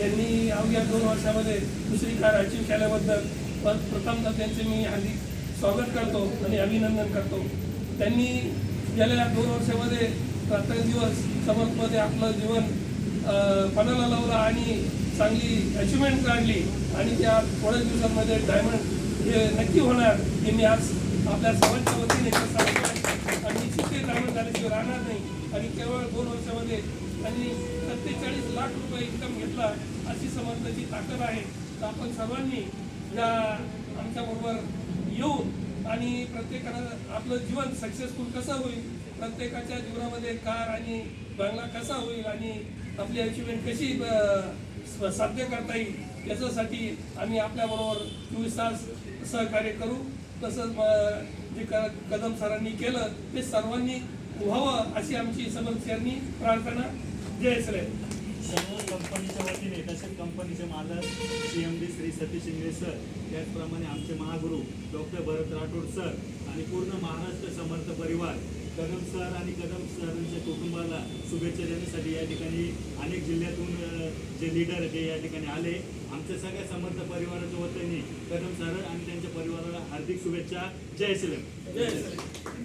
त्यांनी अवघ्या दोन वर्षामध्ये दुसरी कार अचीव केल्याबद्दल प्रथमतः त्यांचे मी हार्दिक स्वागत करतो आणि अभिनंदन करतो. त्यांनी गेलेल्या दोन वर्षामध्ये रात्रंदिवस समर्थमध्ये आपलं जीवन पणाला लावलं आणि चांगली अचिव्हमेंट काढली आणि त्या थोड्याच दिवसांमध्ये डायमंड हे नक्की होणार हे मी आज आपल्या सर्वांच्या वतीने सांगतो आणि निश्चित ते डायमंड झाल्याशिवाय राहणार नाही आणि केवळ दोन वर्षामध्ये त्यांनी सत्तेचाळीस लाख रुपये इन्कम घेतला अशी समर्थाची ताकद आहे. तर आपण सर्वांनी या आमच्याबरोबर येऊन आणि प्रत्येकानं आपलं जीवन सक्सेसफुल कसं होईल प्रत्येकाच्या जीवनामध्ये कार आणि बंगला कसा होईल आणि आपली अचिव्हमेंट कशी स- साध्य करता येईल याच्यासाठी आम्ही आपल्याबरोबर चोवीस तास सहकार्य करू. तसंच जे क कदम सरांनी केलं ते सर्वांनी व्हावं अशी आमची समर्थांनी प्रार्थना. जय सर्व कंपनीच्या वतीने तसेच कंपनीचे मालक C M D Shri Satish Ingle sir त्याचप्रमाणे आमचे महागुरू डॉक्टर भरत राठोड सर आणि पूर्ण महाराष्ट्र समर्थ परिवार कदम सर आणि कदम सरांच्या कुटुंबाला शुभेच्छा देण्यासाठी या ठिकाणी अनेक जिल्ह्यातून जे लीडर ते या ठिकाणी आले. आमच्या सगळ्या समर्थ परिवाराच्या वतीने कदम सर आणि त्यांच्या परिवाराला हार्दिक शुभेच्छा. जय श्रीराम जय श्री.